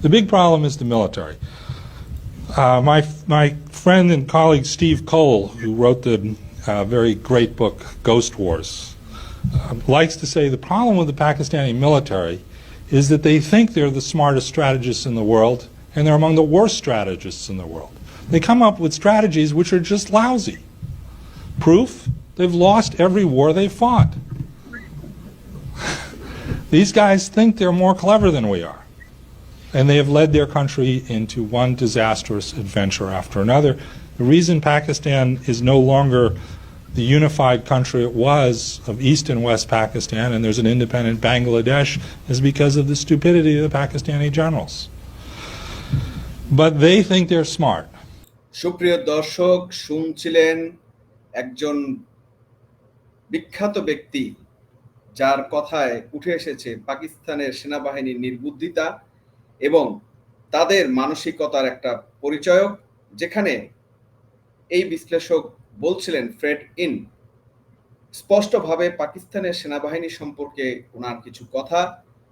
The big problem is the military. Uh, my, my friend and colleague Steve Cole, who wrote the uh, very great book Ghost Wars, um, likes to say the problem with the Pakistani military is that they think they're the smartest strategists in the world, and they're among the worst strategists in the world. They come up with strategies which are just lousy. Proof? They've lost every war they fought. These guys think they're more clever than we are And they have led their country into one disastrous adventure after another. The reason Pakistan is no longer the unified country it was of East and West Pakistan, and there's an independent Bangladesh, is because of the stupidity of the Pakistani generals. But they think they're smart. সুপ্রিয় দর্শক শুনছিলেন একজন বিখ্যাত ব্যক্তি যার কথায় উঠে এসেছে পাকিস্তানের সেনাবাহিনীর নির্বুদ্ধিতা এবং তাদের মানসিকতার একটা পরিচয়ক, যেখানে এই বিশ্লেষক বলছিলেন ফ্রেড ইন। স্পষ্টভাবে পাকিস্তানের সেনাবাহিনী সম্পর্কে ওনার কিছু কথা,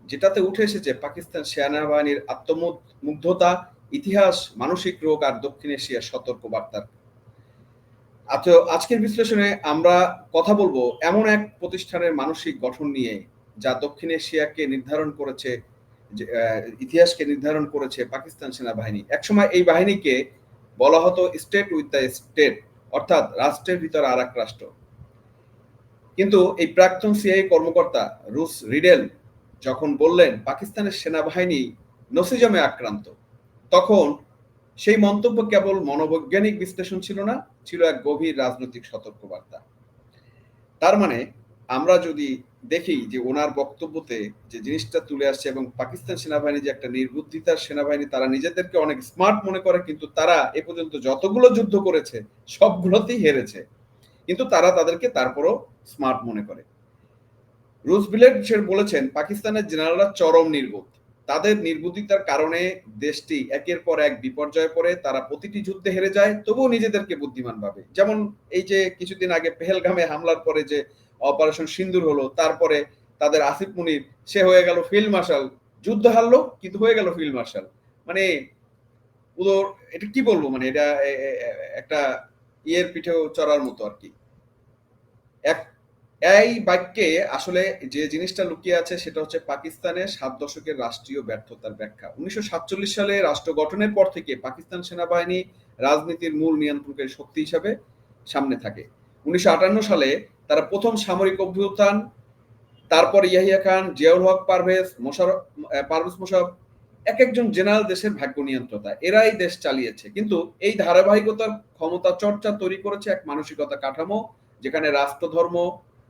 যেটাতে উঠে এসেছে পাকিস্তান সেনাবাহিনীর আত্মমুগ্ধতা, ইতিহাস, মানসিক রোগ আর দক্ষিণ এশিয়ার সতর্কবার্তার আচ্ছা আজকের বিশ্লেষণে আমরা কথা বলব এমন এক প্রতিষ্ঠানের মানসিক গঠন নিয়ে, যা দক্ষিণ এশিয়াকে নির্ধারণ করেছে ইতিহাসকে নির্ধারণ করেছে পাকিস্তান সেনাবাহিনী। একসময় এই বাহিনীকে বলা হতো স্টেট উইথ দ্য স্টেট অর্থাৎ রাষ্ট্রের ভিতর আর এক রাষ্ট্র। কিন্তু এই প্রাক্তন সিআই কর্মকর্তা রুস রিডেল যখন বললেন, পাকিস্তানের সেনাবাহিনী নসিজমে আক্রান্ত তখন সেই মন্তব্য কেবল মনোবৈজ্ঞানিক বিশ্লেষণ ছিল না, ছিল এক গভীর রাজনৈতিক সতর্কবার্তা। তার মানে আমরা যদি দেখি যে ওনার বক্তব্যতে যে জিনিসটা তুলে আসছে এবং পাকিস্তান সেনাবাহিনী যে একটা নির্বুদ্ধিতার সেনাবাহিনী, তারা নিজেদেরকে অনেক স্মার্ট মনে করে, কিন্তু তারা এ পর্যন্ত যতগুলো যুদ্ধ করেছে, সবগুলোতেই হেরেছে। কিন্তু তারা তাদেরকে তারপরও স্মার্ট মনে করে। রুজবিলেট বলেছেন, পাকিস্তানের জেনারেলরা চরম নির্বোধ। তাদের নির্বুদ্ধিতার কারণে দেশটি একের পর এক বিপর্যয়ে পড়ে, তারা প্রতিটি যুদ্ধে হেরে যায়, তবুও নিজেদেরকে বুদ্ধিমান ভাবে। যেমন এই যে কিছুদিন আগে পেহেলগামে হামলার পরে যে অপারেশন সিন্দুর হলো, তারপরে তাদের আসিফ মুনির, সে হয়ে গেল ফিল্ড মার্শাল। যুদ্ধ হারলো, কিন্তু হয়ে গেল ফিল্ড মার্শাল। মানে উদর এটা কি বলব? মানে এটা একটা ইয়ের পিঠেও চড়ার মতো আর কি। এক, এই বাক্যে আসলে যে জিনিসটা লুকিয়ে আছে সেটা হচ্ছে পাকিস্তানের সাত দশকের রাষ্ট্রীয় ব্যর্থতার ব্যাখ্যা। উনিশশো সাতচল্লিশ সালে রাষ্ট্র গঠনের পর থেকে পাকিস্তান সেনাবাহিনী রাজনীতির মূল নিয়ন্ত্রকের শক্তি হিসাবে সামনে থাকে। উনিশশো আটান্ন সালে তারা প্রথম সামরিক অভ্যুত্থান, তারপর ইয়াহিয়া খান, জিয়াউল হক পারভেজ মোশারফ পারভেজ মোশারফ এক একজন জেনারেল দেশের ভাগ্য নিয়ন্ত্রতা। এরাই দেশ চালিয়েছে। কিন্তু এই ধারাবাহিকতার ক্ষমতা চর্চা তৈরি করেছে এক মানসিকতা কাঠামো, যেখানে রাষ্ট্রধর্ম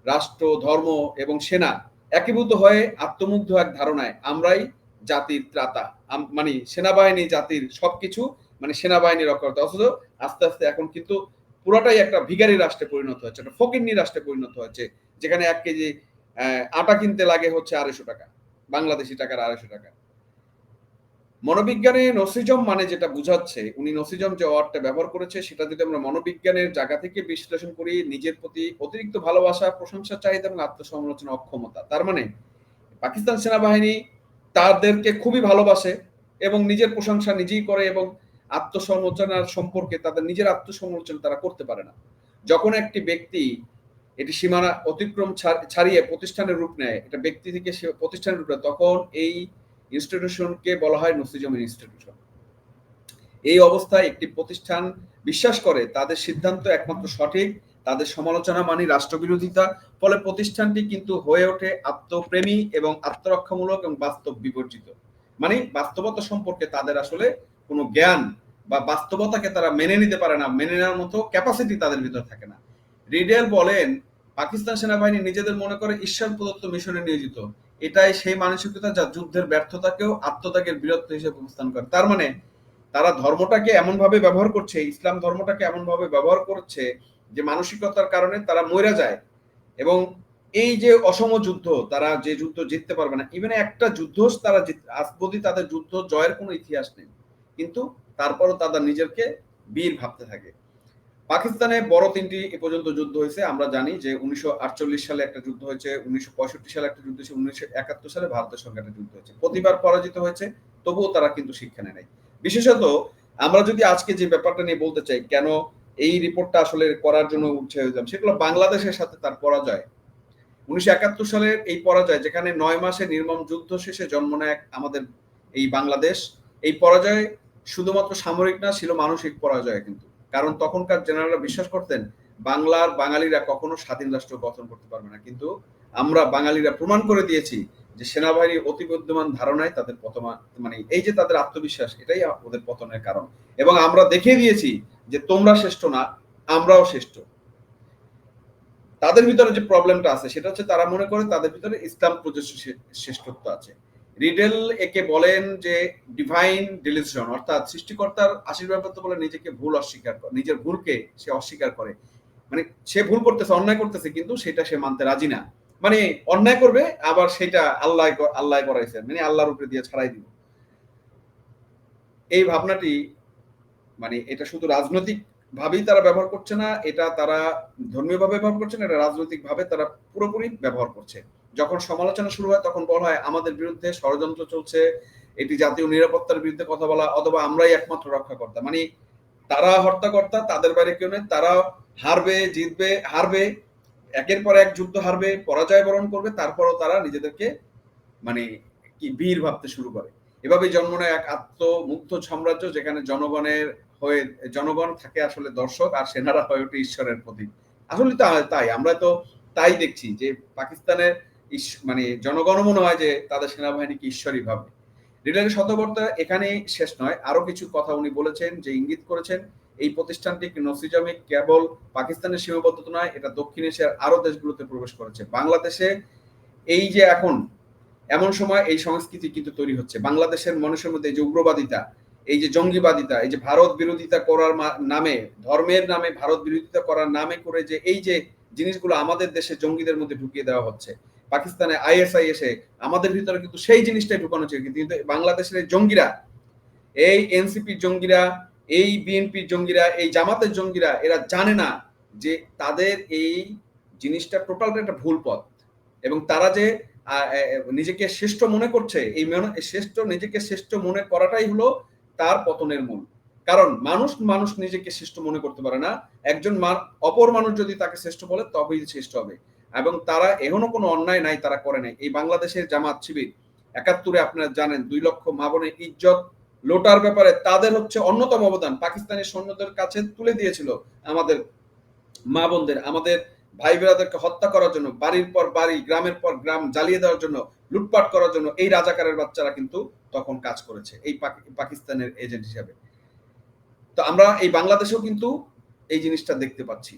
রাষ্ট্র ধর্ম এবং সেনা একীভূত হয়ে আত্মমুগ্ধ এক ধারণায়, আমরাই জাতির ত্রাতা। মানে সেনাবাহিনী, জাতির সবকিছু মানে সেনাবাহিনীর অকর্তা। অথচ আস্তে আস্তে এখন কিন্তু পুরোটাই একটা ভিখারি রাষ্ট্রে পরিণত হচ্ছে একটা ফকিন্নি রাষ্ট্রে পরিণত হচ্ছে যেখানে এক কেজি আটা কিনতে লাগে হচ্ছে আড়াইশো টাকা, বাংলাদেশি টাকার আড়াইশো টাকা। মনোবিজ্ঞানে নসিজম মানে যেটা বুঝাচ্ছে, উনি নসিজম যে ওয়ার্ডটা ব্যবহার করেছে, সেটা যদি আমরা মনোবিজ্ঞানের জায়গা থেকে বিশ্লেষণ করি, নিজের প্রতি অতিরিক্ত ভালোবাসা, প্রশংসা, চাহিদা এবং আত্মসমালোচনা, অক্ষমতা, তার মানে পাকিস্তান সেনাবাহিনী তাদেরকে খুবই ভালোবাসে এবং নিজের প্রশংসা নিজেই করে এবং আত্মসমালোচনার সম্পর্কে তাদের নিজের আত্মসমালোচনা তারা করতে পারে না। যখন একটি ব্যক্তি এটি সীমানা অতিক্রম ছাড়িয়ে প্রতিষ্ঠানের রূপ নেয় এটা ব্যক্তি থেকে সে প্রতিষ্ঠানের রূপ নেয়, তখন এই ইনস্টিটিউশনকে বলা হয় নসিজম ইনস্টিটিউশন এই অবস্থায় একটি প্রতিষ্ঠান বিশ্বাস করে, তাদের সিদ্ধান্ত একমাত্র সঠিক, তাদের সমালোচনা মানে রাষ্ট্রবিরোধিতা, ফলে প্রতিষ্ঠানটি কিন্তু হয়ে ওঠে আত্মপ্রেমী এবং আত্মরক্ষামূলক এবং বাস্তব বিবর্জিত। মানে বাস্তবতা সম্পর্কে তাদের আসলে কোনো জ্ঞান বা বাস্তবতাকে তারা মেনে নিতে পারে না, মেনে নেওয়ার মতো ক্যাপাসিটি তাদের ভিতর থাকে না। রিডেল বলেন, পাকিস্তান সেনাবাহিনী নিজেদের মনে করে ঈশ্বর প্রদত্ত মিশনে নিয়োজিত। এটাই সেই মানসিকতা যা যুদ্ধের ব্যর্থতাকেও আত্মত্যাগের বীরত্ব হিসেবে উপস্থান করে। তার মানে তারা ধর্মটাকে এমন ভাবে ব্যবহার করছে, ইসলাম ধর্মটাকে এমন ভাবে ব্যবহার করছে যে মানসিকতার কারণে তারা মরে যায়। এবং এই যে অসম যুদ্ধ, তারা যে যুদ্ধ জিততে পারবে না ইভেন একটা যুদ্ধ তারা আজ অবধি তাদের যুদ্ধ জয়ের কোনো ইতিহাস নেই। কিন্তু তারপরও তারা নিজেরকে বীর ভাবতে থাকে। পাকিস্তানে বড় তিনটি এ পর্যন্ত যুদ্ধ হয়েছে, আমরা জানি যে উনিশশো আটচল্লিশ সালে একটা যুদ্ধ হয়েছে, উনিশশো সালে একটা যুদ্ধ হয়েছে, উনিশশো সালে ভারতের সঙ্গে একটা যুদ্ধ হয়েছে। প্রতিবার পরাজিত হয়েছে, তবুও তারা কিন্তু শিক্ষা নেয় নাই। বিশেষত আমরা যদি আজকে যে ব্যাপারটা নিয়ে বলতে চাই, কেন এই রিপোর্টটা আসলে করার জন্য উৎসাহ হলাম সেগুলো বাংলাদেশের সাথে তার পরাজয়। উনিশশো একাত্তর সালের এই পরাজয়, যেখানে নয় মাসে নির্মম যুদ্ধ শেষে জন্ম নেয় আমাদের এই বাংলাদেশ, এই পরাজয় শুধুমাত্র সামরিক না, ছিল মানসিক পরাজয় কিন্তু। কারণ তখনকার জেনারেলরা বিশ্বাস করতেন, বাংলার বাঙালিরা কখনো স্বাধীন রাষ্ট্র গঠন করতে পারবে না। কিন্তু আমরা বাঙালিরা প্রমাণ করে দিয়েছি যে সেনাবাহিনীর অতি বুদ্ধিমান ধারণায় তাদের পতমা মানে এই যে তাদের আত্মবিশ্বাস, এটাই ওদের পতনের কারণ। এবং আমরা দেখিয়ে দিয়েছি যে তোমরা শ্রেষ্ঠ না, আমরাও শ্রেষ্ঠ। তাদের ভিতরে যে প্রবলেমটা আছে, সেটা হচ্ছে তারা মনে করে তাদের ভিতরে ইসলাম প্রজস্ব শ্রেষ্ঠত্ব আছে। রিডেল একে বলেন যে ডিভাইন ডিলিশন অর্থাৎ সৃষ্টিকর্তার আশীর্বাদ বলে নিজেকে ভুল অস্বীকার করে নিজের ভুলকে সে অস্বীকার করে। মানে সে ভুল করতেছে, অন্যায় করতেছে, কিন্তু সেটা সে মানতে রাজি না। মানে অন্যায় করবে, আবার সেটা আল্লাহ আল্লাহ করাইছে মানে আল্লাহর উপরে দিয়ে ছাড়াই দিব। এই ভাবনাটি মানে এটা শুধু রাজনৈতিক ভাবেই তারা ব্যবহার করছে না, এটা তারা ধর্মীয় ভাবে ব্যবহার করছে না, এটা রাজনৈতিক ভাবে তারা পুরোপুরি ব্যবহার করছে। যখন সমালোচনা শুরু হয়, তখন বলা হয়, আমাদের বিরুদ্ধে ষড়যন্ত্র চলছে, এটি জাতীয় নিরাপত্তার বিরুদ্ধে কথা বলা, অথবা আমরাই একমাত্র রক্ষাকর্তা। মানে তারা হর্তাকর্তা তাদের বাইরে কেউ নেই, তারা হারবে, জিতবে, হারবে, একের পর এক যুদ্ধ হারবে, পরাজয় বরণ করবে, তারপরও তারা নিজেদেরকে মানে কি বীর ভাবতে শুরু করে। এভাবে জন্ম নেয় এক আত্মমুগ্ধ সাম্রাজ্য, যেখানে জনগণের হয়ে, জনগণ থাকে আসলে দর্শক, আর সেনারা হয়ে ওঠে ঈশ্বরের প্রতীক। আসলে তাই, আমরা তো তাই দেখছি যে পাকিস্তানের মানে জনগণ মনে হয় যে তাদের সেনাবাহিনীকে ঈশ্বরই ভাবে রিলের শতবর্তা এখানে শেষ নয়। আরও কিছু কথা উনি বলেছেন যে ইঙ্গিত করেছেন, এই প্রতিষ্ঠানটি নসিজমিক কেবল পাকিস্তানের সীমাবদ্ধতা নয়, এটা দক্ষিণ এশিয়ার আরও দেশগুলোতে প্রবেশ করেছে। বাংলাদেশে এই যে এখন, এমন সময় এই সংস্কৃতি কিন্তু তৈরি হচ্ছে। বাংলাদেশের মানুষের মধ্যে যে উগ্রবাদিতা, এই যে জঙ্গিবাদিতা, এই যে ভারত বিরোধিতা করার নামে, ধর্মের নামে ভারত বিরোধিতা করার নামে করে যে এই যে জিনিসগুলো আমাদের দেশে জঙ্গিদের মধ্যে ঢুকিয়ে দেওয়া হচ্ছে পাকিস্তানে আইএসআই এসে আমাদের ভিতরে কিন্তু সেই জিনিসটাই ঢুকানো ছিল। কিন্তু বাংলাদেশের জঙ্গিরা, এই এনসিপি জঙ্গিরা, এই বিএনপি জঙ্গিরা, এই জামাতের জঙ্গিরা, এরা জানে না যে তাদের এই জিনিসটা টোটালটা একটা ভুল পথ। এবং তারা যে নিজেকে শ্রেষ্ঠ মনে করছে, এই শ্রেষ্ঠ, নিজেকে শ্রেষ্ঠ মনে করাটাই হলো তার পতনের মূল। কারণ মানুষ মানুষ নিজেকে শ্রেষ্ঠ মনে করতে পারে না। একজন অপর মানুষ যদি তাকে শ্রেষ্ঠ বলে, তবেই শ্রেষ্ঠ হবে। এবং তারা এখনও কোনো অন্যায় নাই তারা করে নাই। এই বাংলাদেশের জামাত শিবির, একাত্তরে আপনারা জানেন, দুই লক্ষ মা বোনের ইজ্জত লোটার ব্যাপারে তাদের হচ্ছে অন্যতম অবদান। পাকিস্তানি সৈন্যদের কাছে তুলে দিয়েছিল আমাদের মা বোনদের, আমাদের ভাই বোনাদেরকে হত্যা করার জন্য, বাড়ির পর বাড়ি, গ্রামের পর গ্রাম জ্বালিয়ে দেওয়ার জন্য, লুটপাট করার জন্য এই রাজাকারের বাচ্চারা কিন্তু তখন কাজ করেছে, এই পাকিস্তানের এজেন্ট হিসাবে। তো আমরা এই বাংলাদেশেও কিন্তু এই জিনিসটা দেখতে পাচ্ছি।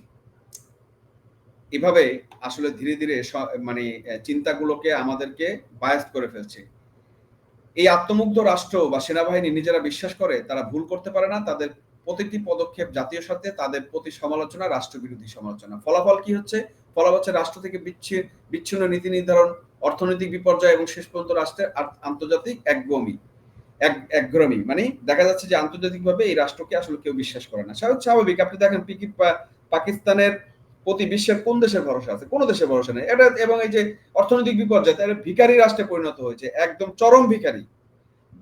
এভাবে আসলে ধীরে ধীরে মানে চিন্তাগুলোকে আমাদেরকে বায়াস করে ফেলছে। এই আত্মমুগ্ধ রাষ্ট্র বা সেনাবাহিনী নিজেরা বিশ্বাস করে, তারা ভুল করতে পারে না, তাদের প্রতিটি পদক্ষেপ জাতীয় স্বার্থে, তাদের প্রতি সমালোচনা রাষ্ট্রবিরোধী সমালোচনা। ফলাফল কি হচ্ছে? ফলাফল হচ্ছে রাষ্ট্র থেকে বিচ্ছিন্ন নীতি নির্ধারণ, অর্থনৈতিক বিপর্যয় এবং শেষ পর্যন্ত রাষ্ট্রের আন্তর্জাতিক একগমি একগ্রমী। মানে দেখা যাচ্ছে যে আন্তর্জাতিকভাবে এই রাষ্ট্রকে আসলে কেউ বিশ্বাস করে না। স্বাভাবিক, আপনি দেখেন পাকিস্তানের প্রতি বিশ্বের কোন দেশের ভরসা আছে? কোন দেশের ভরসা নেই। এটা এবং এই যে অর্থনৈতিক বিপর্যয়, তাহলে ভিকারি রাষ্ট্রে পরিণত হয়েছে, একদম চরম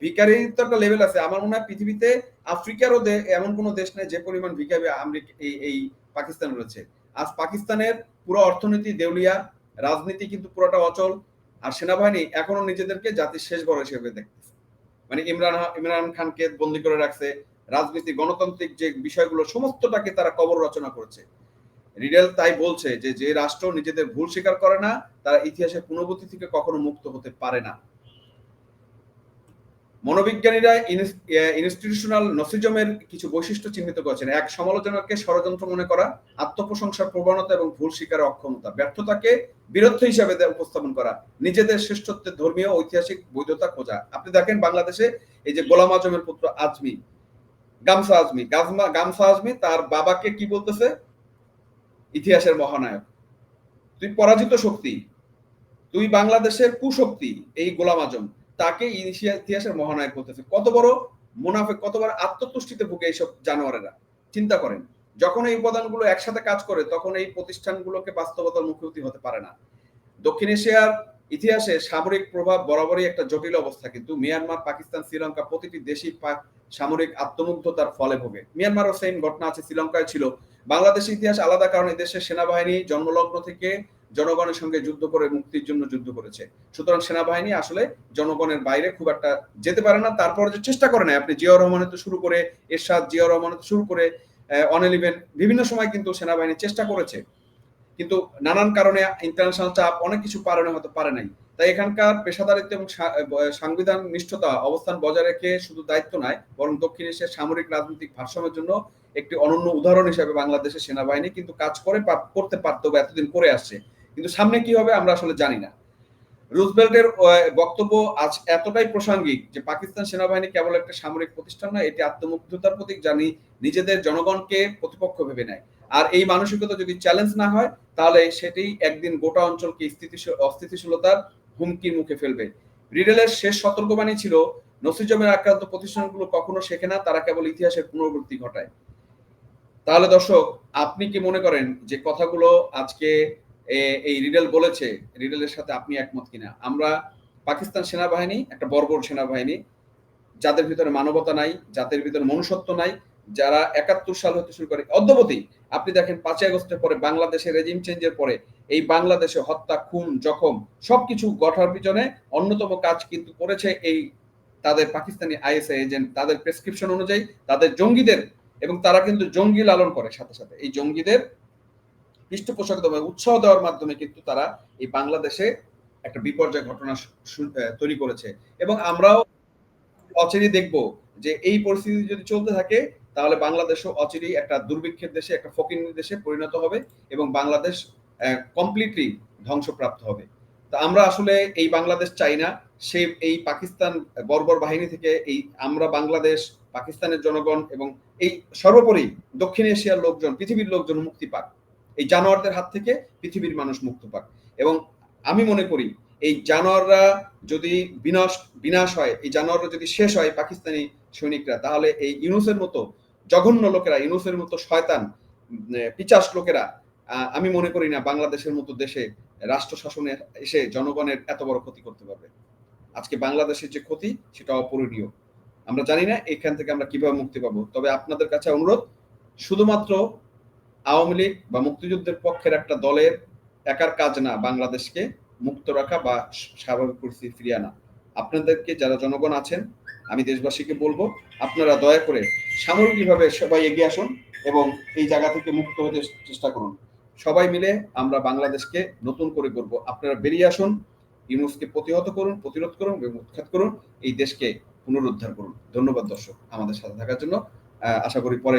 ভিকারি তো একটা লেভেল আছে। আমার মনে হয় পৃথিবীতে আফ্রিকারও এমন কোন দেশ নেই যে পরিমাণ এই পাকিস্তান রয়েছে। আজ পাকিস্তানের পুরো অর্থনীতি, দেউলিয়া, রাজনীতি কিন্তু পুরোটা অচল। আর সেনাবাহিনী এখনও নিজেদেরকে জাতির শেষ বড় হিসেবে দেখতেছে। মানে ইমরান ইমরান খানকে বন্দী করে রাখছে। রাজনীতি, গণতান্ত্রিক যে বিষয়গুলো, সমস্তটাকে তারা কবর রচনা করেছে। রিডেল তাই বলছে যে যে রাষ্ট্র নিজেদের ভুল স্বীকার করে না, তারা ইতিহাসের পুনর্বৃত্তি থেকে কখনো মুক্ত হতে পারে না। মনোবিজ্ঞানীরা ইনস্টিটিউশনাল নসিজমের কিছু বৈশিষ্ট্য চিহ্নিত করেছেন। এক, সমালোচনাকে ষড়যন্ত্র মনে করা, আত্মপ্রশংসার প্রবণতা এবং ভুল স্বীকারের অক্ষমতা, ব্যর্থতাকে বীরত্ব হিসাবে উপস্থাপন করা, নিজেদের শ্রেষ্ঠত্বের ধর্মীয় ঐতিহাসিক বৈধতা খোঁজা। আপনি দেখেন বাংলাদেশে এই যে গোলাম আজমের পুত্র আজমি গামসা আজমি গামসা আজমি তার বাবাকে কি বলতেছে? ইতিহাসের মহানায়ক। তুই পরাজিত শক্তি, তুই বাংলাদেশের কুশক্তি, এই গোলাম আজম, তাকে ইতিহাসের মহানায়ক বলতেছে। কত বড় মুনাফে, কত বড় আত্মতুষ্টিতে ভুগে এইসব জানোয়ারেরা। চিন্তা করেন, যখন এই উপাদানগুলো একসাথে কাজ করে, তখন এই প্রতিষ্ঠানগুলোকে বাস্তবতার মুখোমুখি হতে পারে না। দক্ষিণ এশিয়ার ইতিহাসে সামরিক প্রভাব বরাবরই একটা জটিল অবস্থা, কিন্তু মিয়ানমার, পাকিস্তান, শ্রীলঙ্কা প্রতিটি দেশই সামরিক আত্মমুগ্ধতার ফলে ভোগে। মিয়ানমারও সেম ঘটনা আছে, শ্রীলঙ্কায় ছিল। বাংলাদেশের ইতিহাস আলাদা কারণ দেশের সেনাবাহিনী জন্মলগ্ন থেকে জনগণের সঙ্গে যুদ্ধ করে মুক্তির জন্য যুদ্ধ করেছে। সুতরাং সেনাবাহিনী আসলে জনগণের বাইরে খুব একটা যেতে পারে না। তারপর যে চেষ্টা করে না আপনি জিয়াউর রহমানের তো শুরু করে, এরশাদ জিয়াউর রহমানের তো শুরু করে অনেল ইভেন বিভিন্ন সময় কিন্তু সেনাবাহিনী চেষ্টা করেছে। কিন্তু নানান কারণে ইন্টারন্যাশনাল চাপ অনেক কিছু পারণে হয়তো পারে নাই। তাই এখানকার পেশাদারিত্ব এবং সাংবিধান নিষ্ঠতা অবস্থান বজায় রেখে শুধু দায়িত্ব নয়, বরং দক্ষিণ এশিয়ার সামরিক রাজনৈতিক ভারসাম্যের জন্য একটি অনন্য উদাহরণ হিসেবে বাংলাদেশের সেনাবাহিনী কিন্তু কাজ করে করতে পারতো বা এতদিন করে আসছে। কিন্তু সামনে কি হবে আমরা আসলে জানি না। রুজবেল্টের বক্তব্য আজ এতটাই প্রাসঙ্গিক যে পাকিস্তান সেনাবাহিনী কেবল একটা সামরিক প্রতিষ্ঠান নয়, এটি আত্মমুগ্ধতার প্রতীক জানি নিজেদের জনগণকে প্রতিপক্ষ ভেবে নেয়। আর এই মানসিকতা যদি চ্যালেঞ্জ না হয়, তাহলে সেটি একদিন গোটা অঞ্চলকে স্থিতিশীল অস্থিতিশীলতার হুমকির মুখে ফেলবে। রিডেলের শেষ সতর্কবাণী ছিল নসিজমের আক্রান্ত প্রতিষ্ঠানগুলো কখনো শেখে না, তারা কেবল ইতিহাসের পুনরাবৃত্তি ঘটায়। তাহলে দর্শক, আপনি কি মনে করেন যে কথাগুলো আজকে এই রিডেল বলেছে, রিডেলের সাথে আপনি একমত কিনা? আমরা পাকিস্তান সেনাবাহিনী, একটা বর্বর সেনাবাহিনী, যাদের ভিতরে মানবতা নাই যাদের ভিতরে মনুষ্যত্ব নাই যারা একাত্তর সাল হতে শুরু করে, অদ্যবধি আপনি দেখেন পাঁচই আগস্টের পরে বাংলাদেশে রেজিম চেঞ্জের পরে এই বাংলাদেশে হত্যা, খুন, জখম সবকিছু গঠার পিছনে অন্যতম কাজ কিন্তু করেছে এই তাদের পাকিস্তানি আইএসআই এজেন্ট তাদের প্রেসক্রিপশন অনুযায়ী তাদের জঙ্গিদের এবং তারা কিন্তু জঙ্গি লালন করে সাথে সাথে। এই জঙ্গিদের পৃষ্ঠপোষক দেওয়া উৎসাহ দেওয়ার মাধ্যমে কিন্তু তারা এই বাংলাদেশে একটা বিপর্যয় ঘটনা তৈরি করেছে। এবং আমরাও অচিরেই দেখব যে এই পরিস্থিতি যদি চলতে থাকে তাহলে বাংলাদেশও অচিরেই একটা দুর্ভিক্ষের দেশে, একটা ফকির দেশে পরিণত হবে এবং বাংলাদেশ কমপ্লিটলি ধ্বংসপ্রাপ্ত হবে। তা আমরা আসলে এই বাংলাদেশ চাই না। সে এই পাকিস্তান বর্বর বাহিনী থেকে এই আমরা বাংলাদেশ, পাকিস্তানের জনগণ এবং এই সর্বোপরি দক্ষিণ এশিয়ার লোকজন, পৃথিবীর লোকজন মুক্তি পাক। এই জানোয়ারদের হাত থেকে পৃথিবীর মানুষ মুক্ত পাক। এবং আমি মনে করি এই জানোয়াররা যদি বিনাশ বিনাশ হয়, এই জানোয়াররা যদি শেষ হয় পাকিস্তানি সৈনিকরা, তাহলে এই ইউনুসের মতো জঘন্য লোকেরা, ইউনুসের মতো শয়তান পিচাস লোকেরা আমি মনে করি না বাংলাদেশের মতো দেশে রাষ্ট্র শাসনে এসে জনগণের এত বড় ক্ষতি করতে পারবে। আজকে বাংলাদেশের যে ক্ষতি, সেটা অপূরণীয়। আমরা জানি না এখান থেকে আমরা কীভাবে মুক্তি পাবো। তবে আপনাদের কাছে অনুরোধ, শুধুমাত্র আওয়ামী লীগ বা মুক্তিযুদ্ধের পক্ষের একটা দলের একার কাজ না, বাংলাদেশকে মুক্ত রাখা বা স্বাভাবিক পরিস্থিতি ফিরিয়ে আনা। আপনাদেরকে যারা জনগণ আছেন আমি দেশবাসীকে বলব, আপনারা দয়া করে সামগ্রিকভাবে সবাই এগিয়ে আসুন এবং এই জায়গা থেকে মুক্ত হতে চেষ্টা করুন। সবাই মিলে আমরা বাংলাদেশকে নতুন করে করব আপনারা বেরিয়ে আসুন, ইউনুসকে প্রতিহত করুন, প্রতিরোধ করুন এবং উৎখাত করুন, এই দেশকে পুনরুদ্ধার করুন। ধন্যবাদ দর্শক, আমাদের সাথে থাকার জন্য আশা করি পরে